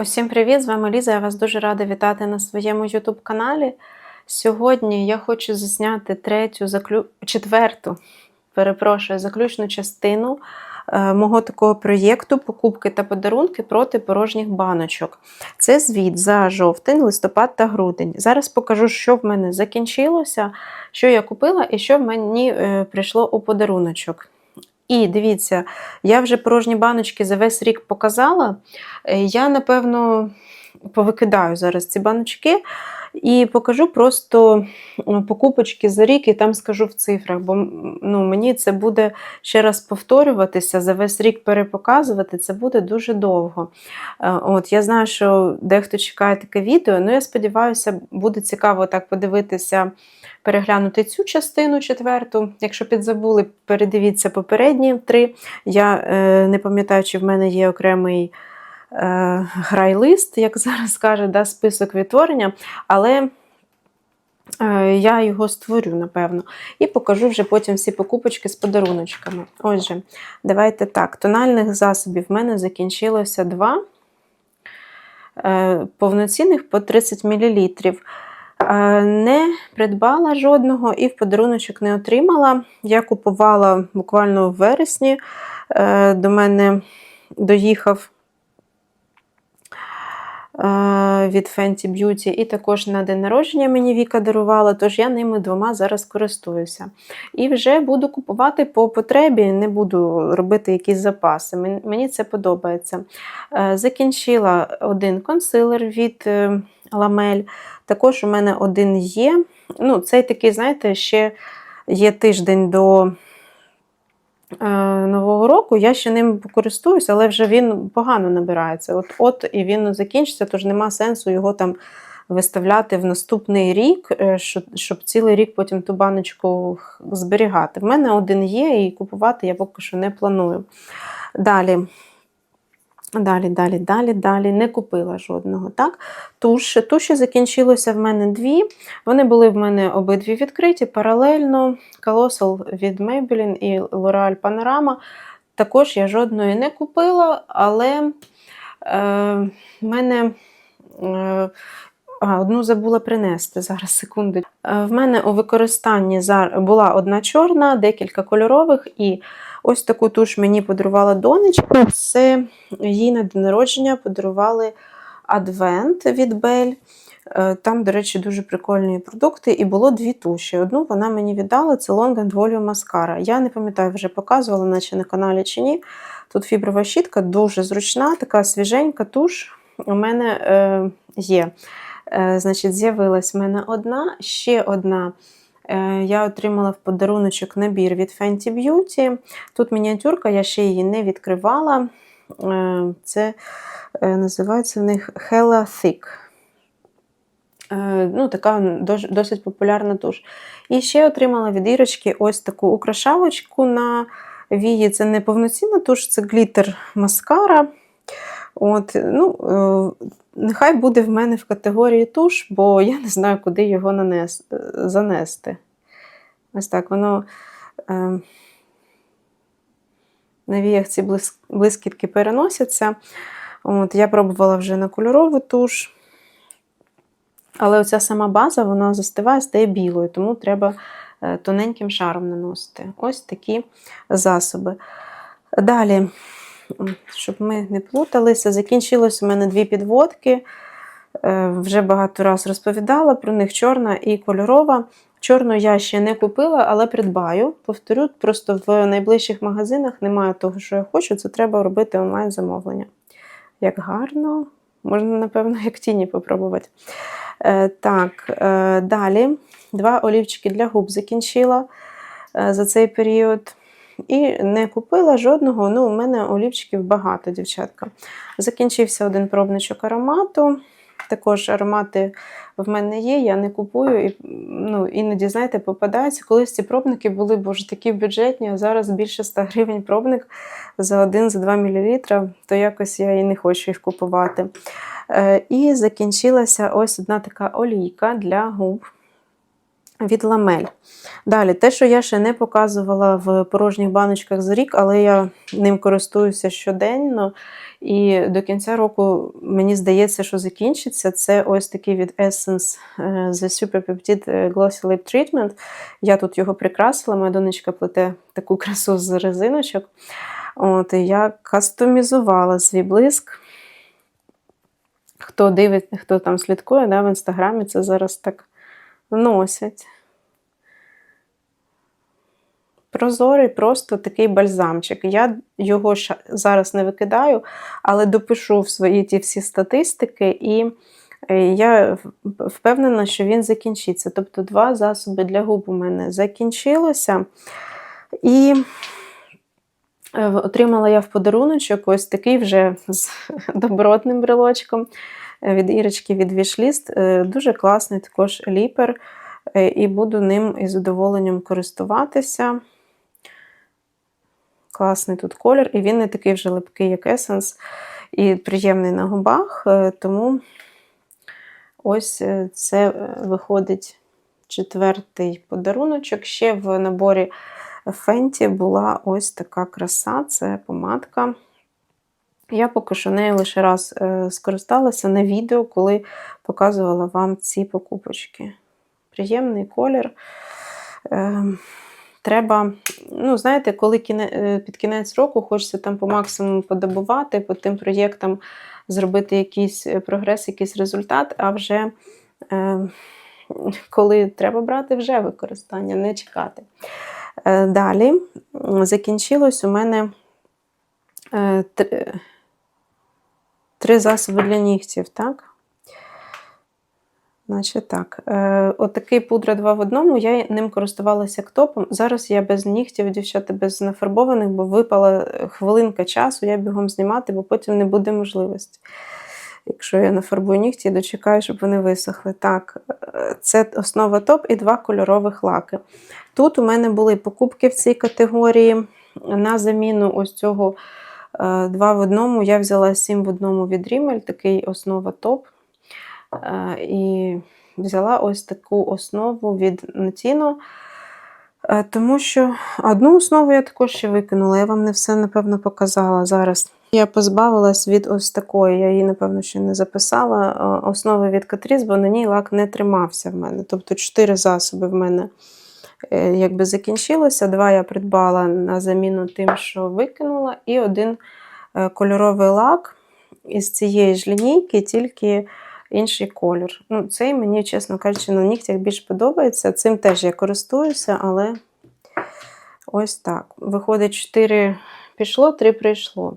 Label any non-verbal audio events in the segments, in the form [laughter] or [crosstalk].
Усім привіт! З вами Ліза. Я вас дуже рада вітати на своєму YouTube каналі. Сьогодні я хочу засняти третю, заклю... четверту, перепрошую, заключну частину е, мого такого проєкту покупки та подарунки проти порожніх баночок. Це звіт за жовтень, листопад та грудень. Зараз покажу, що в мене закінчилося, що я купила і що в мені е, прийшло у подаруночок. І дивіться, я вже порожні баночки за весь рік показала. Е, Я, напевно, повикидаю зараз ці баночки і покажу просто покупочки за рік, і там скажу в цифрах, бо ну, мені це буде ще раз повторюватися, за весь рік перепоказувати, це буде дуже довго. Е, От, Я знаю, що дехто чекає таке відео, ну я сподіваюся, буде цікаво так подивитися переглянути цю частину четверту. Якщо підзабули, передивіться попередні три. Я е, не пам'ятаю, чи в мене є окремий грайлист, як зараз каже, да, список відтворення, але е, я його створю, напевно, і покажу вже потім всі покупочки з подаруночками. Отже, давайте так. Тональних засобів в мене закінчилося два. Е, повноцінних по 30 мл. Е, Не придбала жодного і в подаруночок не отримала. Я купувала буквально в вересні. Е, До мене доїхав е, від Fenty Beauty, і також на день народження мені Віка дарувала, тож я ними двома зараз користуюся. І вже буду купувати по потребі, не буду робити якісь запаси. Мені це подобається. Е, Закінчила один консилер від е, Ламель. Також у мене один є. Ну, цей такий, знаєте, ще є тиждень до Нового року. Я ще ним користуюсь, але вже він погано набирається. От, от і він закінчиться, тож нема сенсу його там виставляти в наступний рік, е, щоб цілий рік потім ту баночку зберігати. В мене один є, і купувати я поки що не планую. Далі. Далі, далі, далі, далі. Не купила жодного. Так? Туш. Туші закінчилося в мене дві. Вони були в мене обидві відкриті паралельно. Colossal від Maybelline і L'Oreal Panorama. Також я жодної не купила, але е, в мене. Е, а, одну забула принести зараз, секунду. Е, В мене у використанні була одна чорна, декілька кольорових, і ось таку туш мені подарувала донечка. Це їй на день народження подарували Адвент від Бель. Е, Там, до речі, дуже прикольні продукти, і було дві туші. Одну вона мені віддала це Long and Volume Mascara. Я не пам'ятаю, вже показувала, наче на каналі чи ні. Тут фіброва щітка дуже зручна, така свіженька туш у мене е, є. Е, значить, з'явилась в мене одна, ще одна. Е, Я отримала в подаруночок набір від Fenty Beauty. Тут мініатюрка, я ще її не відкривала. Е, Це е, називається в них Hella Thick. Ну, така досить популярна туш. І ще отримала від Ірочки ось таку украшалочку на вії. Це не повноцінна туш, це глітер маскара. От, ну, е, нехай буде в мене в категорії туш, бо я не знаю, куди його нанес, е, занести. Ось так воно е, на віях ці блис- блискітки переносяться. От, я пробувала вже на кольорову туш. Але оця сама база вона застиває, стає білою, тому треба е, тоненьким шаром наносити. Ось такі засоби. Далі, щоб ми не плуталися, закінчилось у мене дві підводки. Е, Вже багато раз розповідала про них чорна і кольорова. Чорну я ще не купила, але придбаю. Повторю, просто в найближчих магазинах немає того, що я хочу. Це треба робити онлайн-замовлення. Як гарно, можна, напевно, як тіні попробувати. Е, так, е, далі два олівчики для губ закінчила за цей період. І не купила жодного. Ну, у мене олівчиків багато, дівчатка. Закінчився один пробничок аромату. Також аромати в мене є, я не купую. І, ну, іноді, знаєте, попадаються. Колись ці пробники були боже, такі бюджетні, а зараз більше 100 гривень пробник за 1-2 мл, то якось я і не хочу їх купувати. Е, І закінчилася ось одна така олійка для губ. Від ламель. Далі, те, що я ще не показувала в порожніх баночках за рік, але я ним користуюся щоденно. І до кінця року мені здається, що закінчиться. Це ось такий від Essence е, The Super Peptide Glossy Lip Treatment. Я тут його прикрасила, моя донечка плете таку красу з резиночок. От, і я кастомізувала свій блиск. Хто дивить, хто там слідкує да, в інстаграмі, це зараз так носять. Прозорий, просто такий бальзамчик. Я його зараз не викидаю, але допишу в свої ті всі статистики, і е, я впевнена, що він закінчиться. Тобто, два засоби для губ у мене закінчилося. І е, отримала я в подаруночок ось такий вже з [laughs] добротним брелочком від Ірочки від Wishlist. Е, Дуже класний також ліпер. Е, І буду ним із задоволенням користуватися. Класний тут колір, і він не такий вже липкий, як Essence, і приємний на губах. е, Тому ось е, це е, виходить четвертий подаруночок. Ще в наборі Fenty була ось така краса це помадка. Я поки що нею лише раз е, скористалася на відео, коли показувала вам ці покупочки. Приємний колір. Е, треба, ну, знаєте, коли кіне, е, під кінець року хочеться там по максимуму подобувати, по тим проєктам зробити якийсь е, прогрес, якийсь результат, а вже е, коли треба брати вже використання, не чекати. Е, далі закінчилось у мене е, три, засоби для нігтів, так? Значить так, е, отакий пудра 2 в одному, я ним користувалася як топом. Зараз я без нігтів, дівчата, без нафарбованих, бо випала хвилинка часу, я бігом знімати, бо потім не буде можливості. Якщо я нафарбую нігті, дочекаю, щоб вони висохли. Так, е, це основа топ і два кольорових лаки. Тут у мене були покупки в цій категорії. На заміну ось цього два в одному я взяла сім в одному від Rimmel, такий основа топ. Е, І взяла ось таку основу від Notino, е, тому що одну основу я також ще викинула. Я вам не все, напевно, показала зараз. Я позбавилась від ось такої, я її, напевно, ще не записала. е, Основи від Catrice, бо на ній лак не тримався в мене. Тобто чотири засоби в мене е, якби закінчилося. Два я придбала на заміну тим, що викинула, і один е, кольоровий лак із цієї ж лінійки, тільки інший колір. Ну, Цей мені, чесно кажучи, на нігтях більш подобається. Цим теж я користуюся, але ось так. Виходить, 4 пішло, 3 прийшло.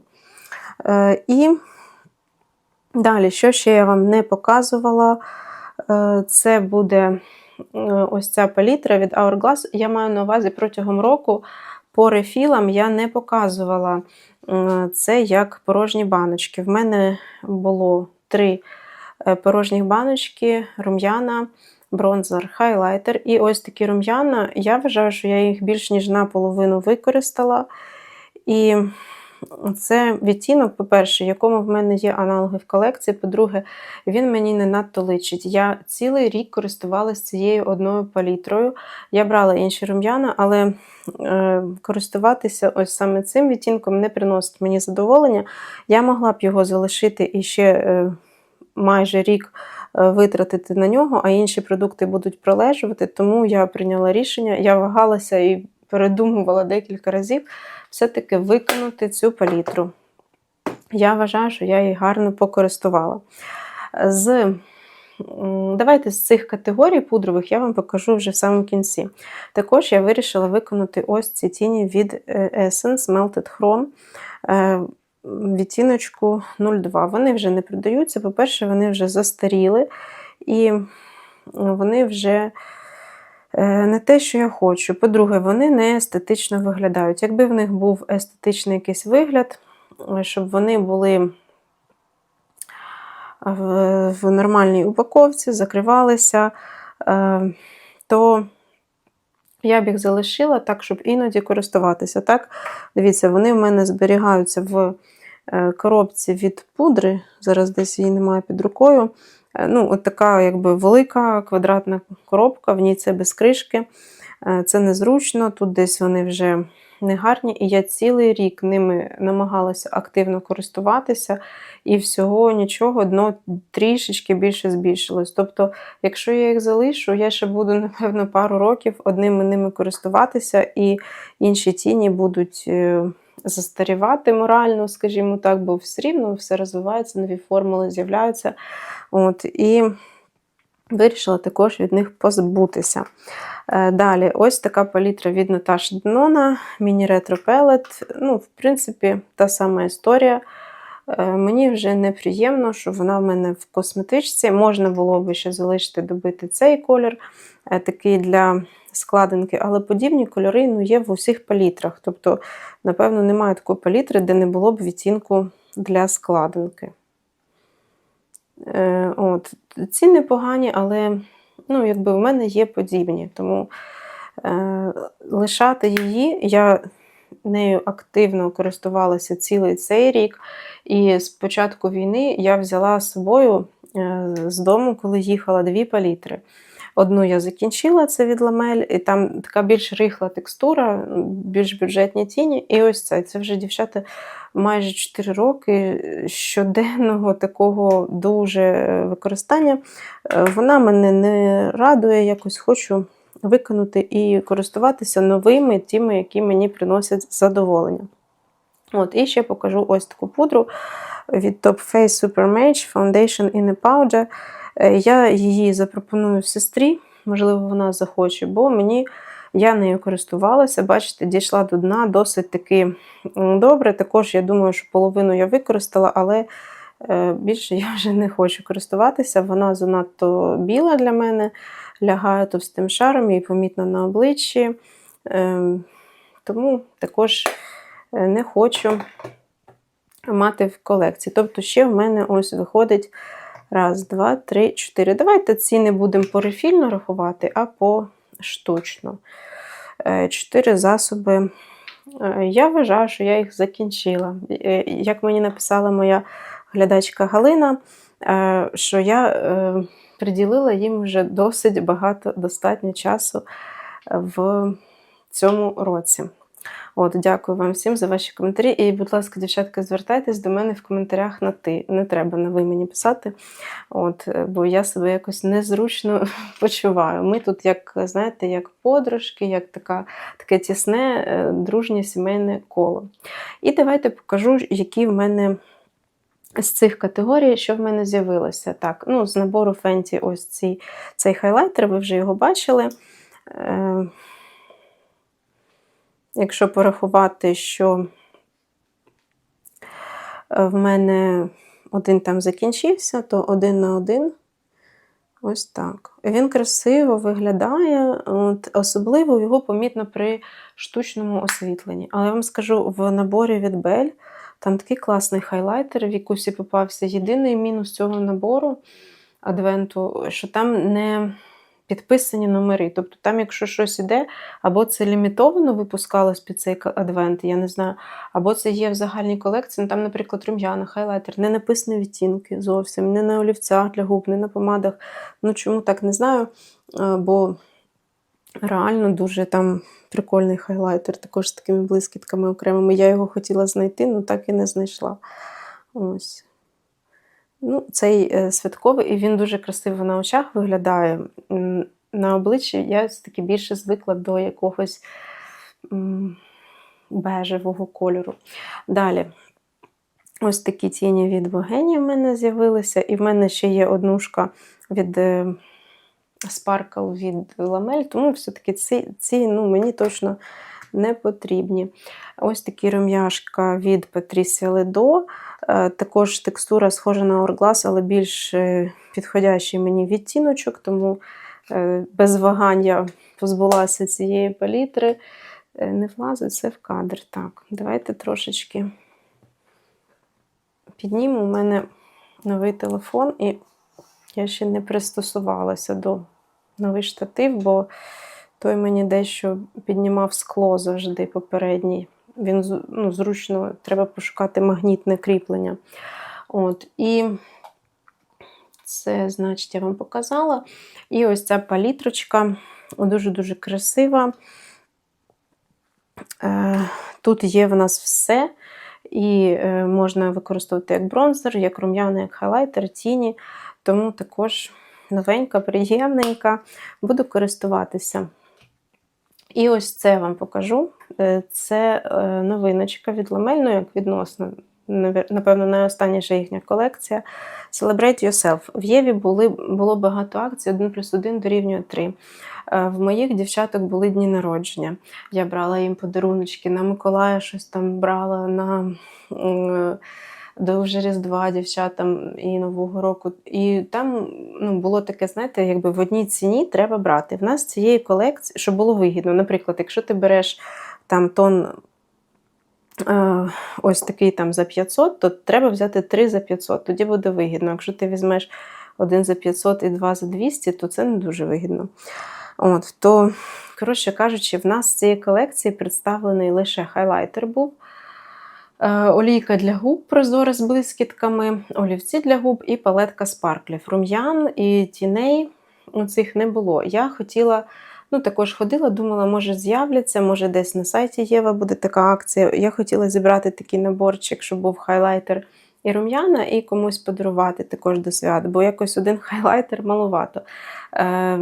Е, І далі, що ще я вам не показувала, е, це буде е, ось ця палітра від Hourglass. Я маю на увазі протягом року по рефілам я не показувала е, це як порожні баночки. В мене було три е, порожніх баночки, рум'яна, бронзер, хайлайтер. І ось такі рум'яна. Я вважаю, що я їх більш ніж наполовину використала. І це відтінок, по-перше, якому в мене є аналоги в колекції. По-друге, він мені не надто личить. Я цілий рік користувалася цією одною палітрою. Я брала інші рум'яна, але е, користуватися ось саме цим відтінком не приносить мені задоволення. Я могла б його залишити і ще е, майже рік е, витратити на нього, а інші продукти будуть пролежувати. Тому я прийняла рішення, я вагалася і передумувала декілька разів все-таки виконати цю палітру. Я вважаю, що я її гарно покористувала. З, давайте з цих категорій пудрових я вам покажу вже в самому кінці. Також я вирішила виконати ось ці тіні від е, Essence Melted Chrome е, відтіночку 02. Вони вже не продаються. По-перше, вони вже застаріли, і вони вже не те, що я хочу. По-друге, вони не естетично виглядають. Якби в них був естетичний якийсь вигляд, е, щоб вони були в, нормальній упаковці, закривалися, е, то я б їх залишила так, щоб іноді користуватися. Так, Дивіться, вони в мене зберігаються в е, коробці від пудри. Зараз десь її немає під рукою. Е, Ну, от така якби велика квадратна коробка, в ній це без кришки. Е, Це незручно, тут десь вони вже не гарні. І я цілий рік ними намагалася активно користуватися, і всього нічого, дно трішечки більше збільшилось. Тобто, якщо я їх залишу, я ще буду, [laughs] напевно, пару років одними ними користуватися, і інші тіні будуть е, застарівати морально, скажімо так, бо все рівно все розвивається, нові формули з'являються. От, і вирішила також від них позбутися. Е, Далі, ось така палітра від Наташі Денона, міні-ретро пелет. Ну, в принципі, та сама історія. Е, Мені вже неприємно, що вона в мене в косметичці. Можна було би ще залишити добити цей колір, е, такий для складинки, але подібні кольори ну, є в усіх палітрах. Тобто, напевно, немає такої палітри, де не було б відтінку для складинки. Е, От. Ці непогані, але ну, якби в мене є подібні. Тому е, лишати її я нею активно користувалася цілий цей рік. І з початку війни я взяла з собою е, з дому, коли їхала дві палітри. Одну я закінчила, це від ламель, і там така більш рихла текстура, більш бюджетні тіні. І ось це. Це вже дівчата майже 4 роки щоденного такого дуже використання. Е, Вона мене не радує, якось хочу виконати і користуватися новими, тими, які мені приносять задоволення. От, І ще покажу ось таку пудру від Top Face Super Mage Foundation in a Powder. Е, Я її запропоную сестрі, можливо, вона захоче, бо мені я нею користувалася, бачите, дійшла до дна досить таки добре. Також я думаю, що половину я використала, але е, більше я вже не хочу користуватися. Вона занадто біла для мене, лягає товстим шаром, її помітно на обличчі. Ем, Тому також е, не хочу мати в колекції. Тобто, ще в мене ось виходить раз, два, три, чотири. Давайте ці не будемо порефільно рахувати, а поштучно. Е, Чотири засоби. Е, Я вважаю, що я їх закінчила. Е, Як мені написала моя глядачка Галина, що я приділила їм вже досить багато достатньо часу в цьому році. От, дякую вам всім за ваші коментарі. І, будь ласка, дівчатка, звертайтесь до мене в коментарях на ти. Не треба на ви мені писати, от, е, бо я себе якось незручно [laughs] почуваю. Ми тут, як знаєте, як подружки, як така, таке тісне, е, дружнє сімейне коло. І давайте покажу, які в мене. З цих категорій, що в мене з'явилося. Так, ну, з набору Fenty ось ці, цей хайлайтер, ви вже його бачили. Е, Якщо порахувати, що е, в мене один там закінчився, то один на один. Ось так. Він красиво виглядає, от, особливо його помітно при штучному освітленні. Але я вам скажу, в наборі від Bell там такий класний хайлайтер, в Вікусі попався. Єдиний мінус цього набору адвенту, що там не підписані номери. Тобто, там, якщо щось іде, або це лімітовано випускалось під цей адвент, я не знаю, або це є в загальній колекції. Ну, там, наприклад, рум'яна, хайлайтер, не написані відтінки зовсім, не на олівцях для губ, не на помадах. Ну чому так не знаю? Бо реально дуже там прикольний хайлайтер, також з такими блискітками окремими. Я його хотіла знайти, але так і не знайшла. Ось. Ну, цей е, святковий, і він дуже красиво на очах виглядає. На обличчі я таки більше звикла до якогось бежевого кольору. Далі. Ось такі тіні від Богені в мене з'явилися. І в мене ще є однушка від е, Sparkle від Ламель, тому все-таки ці, ці ну, мені точно не потрібні. Ось такі рум'яшка від Patricia Ledo. Е, Також текстура схожа на Hourglass, але більш е, підходящий мені відтіночок, тому е, без вагань я позбулася цієї палітри. Не влазить це в кадр. Так, давайте трошечки підніму. У мене новий телефон, і я ще не пристосувалася до новий штатив, бо той мені дещо піднімав скло завжди попередній. він ну, зручно, треба пошукати магнітне кріплення. От, і це, значить, я вам показала. І ось ця палітрочка дуже-дуже красива. Е, Тут є в нас все. І е, можна використовувати як бронзер, як рум'яна, як хайлайтер, тіні. Тому також новенька, приємненька. Буду користуватися. І ось це я вам покажу. Е, Це е, новиночка від Ламель, як відносно, напевно, найостанніша їхня колекція. Celebrate Yourself. В Єві були, було багато акцій, 1 плюс 1 дорівнює 3. Е, В моїх дівчаток були дні народження. Я брала їм подаруночки на Миколая, щось там брала на до вже Різдва дівчатам і Нового року. І там ну, було таке, знаєте, якби в одній ціні треба брати. В нас цієї колекції, щоб було вигідно. Наприклад, якщо ти береш там тон. е, Ось такий там за 500, то треба взяти 3 за 500, тоді буде вигідно. Якщо ти візьмеш один за 500 і два за 200, то це не дуже вигідно. От, то, коротше кажучи, в нас з цієї колекції представлений лише хайлайтер був, олійка для губ прозора з блискітками, олівці для губ і палетка спарклів. Рум'ян і тіней цих не було. Я хотіла, ну також ходила, думала, може з'являться, може десь на сайті Єва буде така акція. Я хотіла зібрати такий наборчик, щоб був хайлайтер і рум'яна, і комусь подарувати також до свят, бо якось один [laughs] хайлайтер маловато. Е,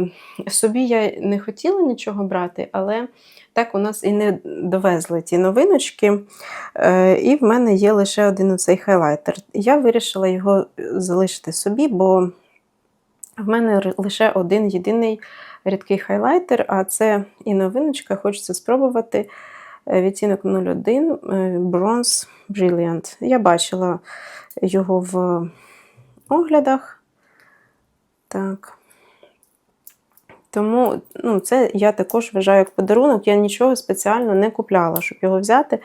собі я не хотіла нічого брати, але так у нас і не довезли ті новиночки. Е, і в мене є лише один оцей хайлайтер. Я вирішила його залишити собі, бо в мене лише один єдиний рідкий хайлайтер, а це і новиночка, хочеться спробувати. Е, Відтінок 01 е, Bronze Brilliant. Я бачила його в оглядах. Так. Тому ну, це я також вважаю як подарунок. Я нічого спеціально не купляла, щоб його взяти.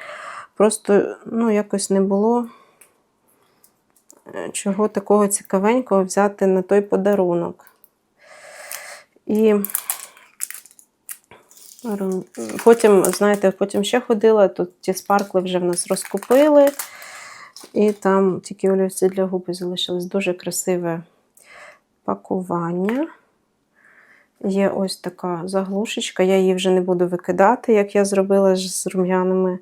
Просто ну, якось не було е, чого такого цікавенького взяти на той подарунок. І потім, знаєте, потім ще ходила, тут ті спаркли вже в нас розкупили. І там тільки олівці для губи залишилось дуже красиве пакування. Є ось така заглушечка. Я її вже не буду викидати, як я зробила з рум'яними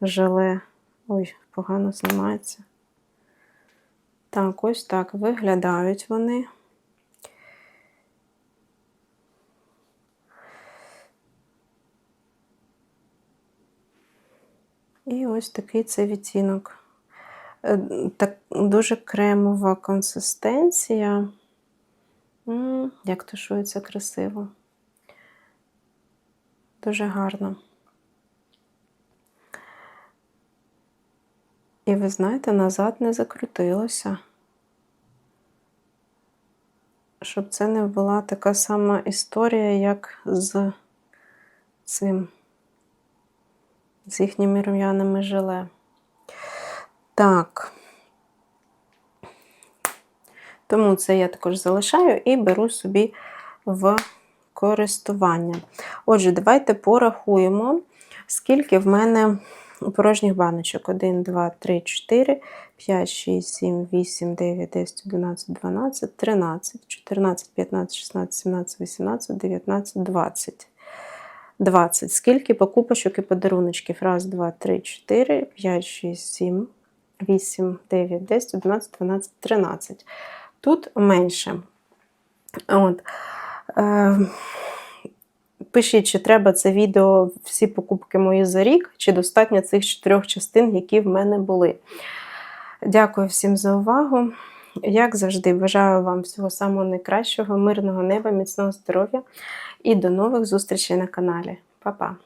желе. Ой, погано знімається. Так, ось так виглядають вони. І ось такий це відтінок. Е, Так, дуже кремова консистенція. М, Як тушується красиво. Дуже гарно. І ви знаєте, назад не закрутилося. Щоб це не була така сама історія, як з цим, з їхніми рум'яними желе. Так. Тому це я також залишаю і беру собі в користування. Отже, давайте порахуємо, скільки в мене порожніх баночок. 1, 2, 3, 4, 5, 6, 7, 8, 9, 10, 11, 12, 13, 14, 15, 16, 17, 18, 19, 20. 20. Скільки покупочок і подаруночків? Раз, два, три, чотири, п'ять, шість, сім, вісім, дев'ять, десять, одинадцять, дванадцять, тринадцять. Тут менше. От. Е, пишіть, чи треба це відео всі покупки мої за рік, чи достатньо цих чотирьох частин, які в мене були. Дякую всім за увагу. Як завжди, бажаю вам всього самого найкращого, мирного неба, міцного здоров'я і до нових зустрічей на каналі. Па-па!